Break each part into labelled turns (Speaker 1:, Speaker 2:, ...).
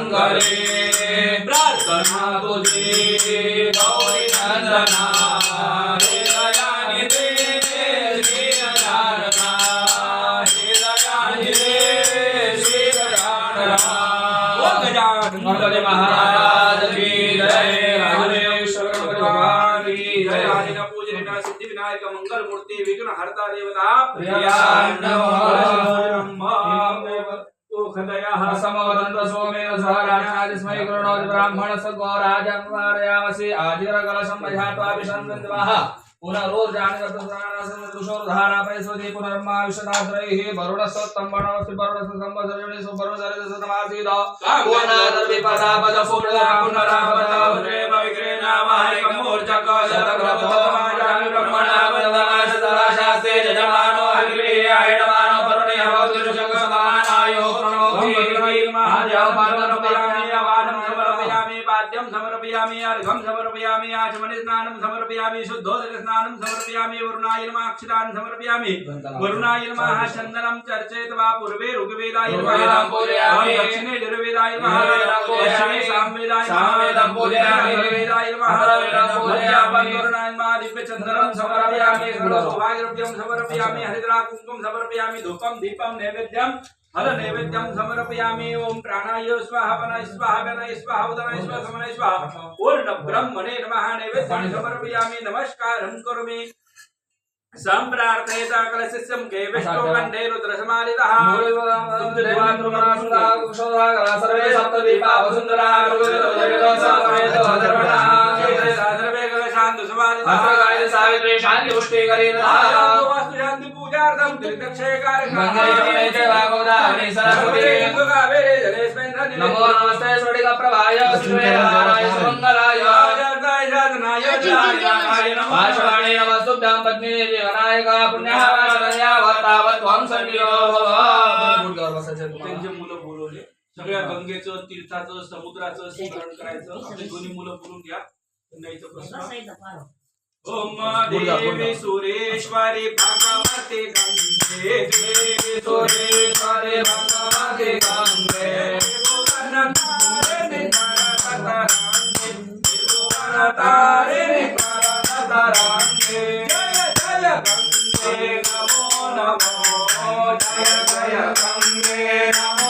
Speaker 1: शंकरे प्रार्थना तुझे गौरी नंदना हे श्री हे श्री ओ गजानन महाराज की जय राजेश्वर भगवान की जय। सिद्धि विनायक मंगल मूर्ति विघ्न हरता देवता मुखतयः समवदन्त सोमेन सह राणादिस्मै गुरुणोति ब्राह्मण सद्गो राजन्वारयामसि आजिरकलशं मध्यात्वा विषन्विन्द्वाः पुनरोर्जानगतुषोर्धारापयस्वति पुनर्मा विशदाश्रैः वरुणसोत्तम् वणमसि वरुणस्य सम्बसरणिषु वरुणसरितसमासीद पुनर्विपदापद पुनरापदा पुनरापदा विग्रेणामहरिकमूर्जकशतक समर्पयामि पाद्यं समर्पयामि अर्घं समर्पयामि आचमनि स्नानं समर्पयामि शुद्धोदक स्नानं समर्पयामि वरुणाय नमः अक्षतान् समर्पयामि। वरुणाय नमः चन्दनं चर्चयित वा पूर्वे ऋग्वेदाय
Speaker 2: ऋग्वेदं पूजयामि।
Speaker 1: दक्षिणे यजुर्वेदाय नमः। पश्चिमे सामवेदाय नमः।
Speaker 2: सामवेदं पूजयामि।
Speaker 1: अथर्ववेदाय नमः। वरुणाय नमः। दिव्यचन्दनं समर्पयामि। सर्वसौभाग्यद्रव्यं समर्पयामि। हरिद्रा कुङ्कुमं समर्पयामि। धूपं दीपं नैवेद्यं फल नैवेद्यं समर्पयामि ओम प्राणाय स्वाहा वनाय स्वाहा गणाय स्वाहा उदनाय स्वाहा समनाय स्वाहा पूर्ण ब्रह्मणे नमः नैवेद्यं समर्पयामि नमस्कारं करोमि सम्प्रार्थयता कलशिष्यं के विष्णुकण्ठे रुद्रसमालितः
Speaker 2: सर्वे सप्तदीपा वसुन्धरा
Speaker 1: सर्वे कलशान्तु समालितः
Speaker 2: सावित्री शान्ति पुष्टिकरी శ్రీయార్థం నమో నమస్తే సుడిగ ప్రభాయ సురేంద్రాయ సుమంగళాయ జాతనాయ జాతనాయ వాషవాణి నమస్తుభ్యాం పద్మిని దేవి వినాయక పుణ్యహారాధనయా వతావత్ వంశమియో
Speaker 1: त्यांचे मुलं बोलवले सगळ्या गंगेचं तीर्थाचं समुद्राचं स्मरण करायचं दोन्ही मुलं बोलून घ्या नाही प्रश्न देवी सुरेश्वरी भगवते गंगे। देवी सुरेश्वरी भगवते गंगे। तारिणी। जय जय गंगे। नमो नमो। जय जय गंगे। नमो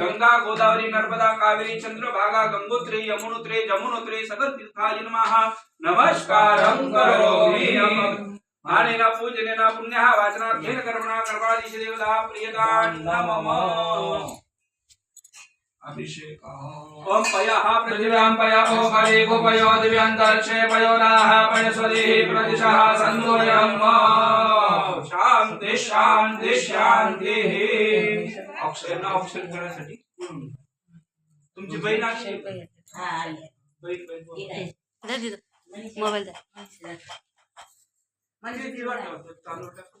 Speaker 1: गंगा गोदावरी, नर्मदा, कावेरी, चंद्रभागा, गंगोत्री, यमुनोत्री, जमुनोत्री सगल तीर्थाय नमः। नमस्कारं करोमि मानेन पूजनेन, पुण्यः, वाचनार्थेन कर्मणा कर्मादिश देवता प्रियतान् नमः। ओम पयः पृथिव्यां पयो हरे गोपयो दिव्यान्तरिक्षे पयोनाः पयस्वतिः प्रतिशः सन्दोयम् शान्ति शान्ति शान्तिः। ऑक्सिजन ऑक्सिजन करण्यासाठी तुमची बहीण आहे बहीण बहीण
Speaker 3: मोबाईल दे
Speaker 1: म्हणजे ती वाटतं चालू टाकून.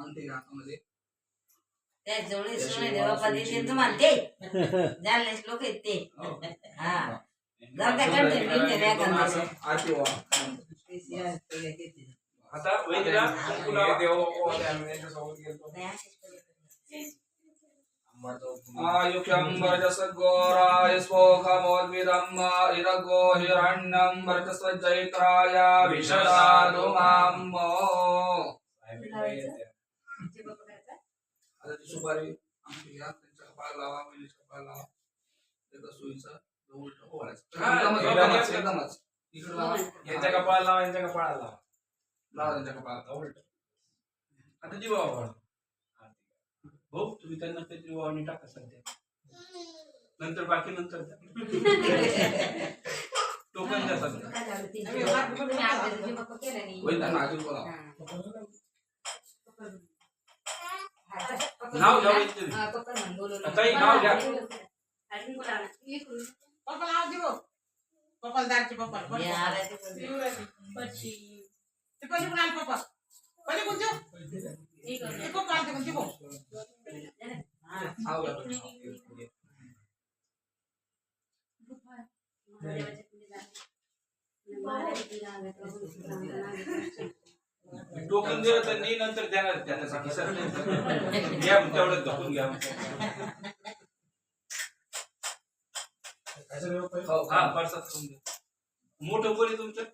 Speaker 1: अंगठी
Speaker 2: हातामध्ये
Speaker 4: त्या जवळ सोने देवापदी ते। तुम्हाला ते। जालने लोक आहेत ते हा जाऊ मी ते.
Speaker 1: आता
Speaker 2: देव यांच्यासोबत इरगो हिरण्यं वर्चस्वजैत्राय विशदादु सुपारी आमची घ्या त्यांच्या कपाळाला लावा महिलेच्या कपाळाला लावा. त्याचा सुईचा उलट ओवाळायचा
Speaker 1: हा,
Speaker 2: एकदमच इकडे लावा.
Speaker 1: यांच्या कपाळाला लावा यांच्या कपाळाला लावा.
Speaker 2: लावा त्यांच्या कपाळाला उलट
Speaker 1: आता जीवा वाढ भाऊ तुम्ही त्यांना काहीतरी वावणी टाका सध्या. नंतर बाकी नंतर. टोकन द्या सध्या
Speaker 2: होईल बोला
Speaker 1: नाव घ्या वैद्य ताई नाव घ्या
Speaker 5: पप्पा नाव देऊ पप्पाला दारचे पप्पा
Speaker 4: हे आलं ते पण.
Speaker 5: ते पहिले पण आले पप्पा पहिले कोणते ते पप्पा आले कोणते पप्पा
Speaker 2: नाव घ्या तुमचं.
Speaker 1: Token दिलं तर नाही नंतर देणार त्याच्यासाठी. सर घ्या तेवढं धकून घ्या
Speaker 2: हो
Speaker 1: हा घ्या मोठं कोणी तुमचं?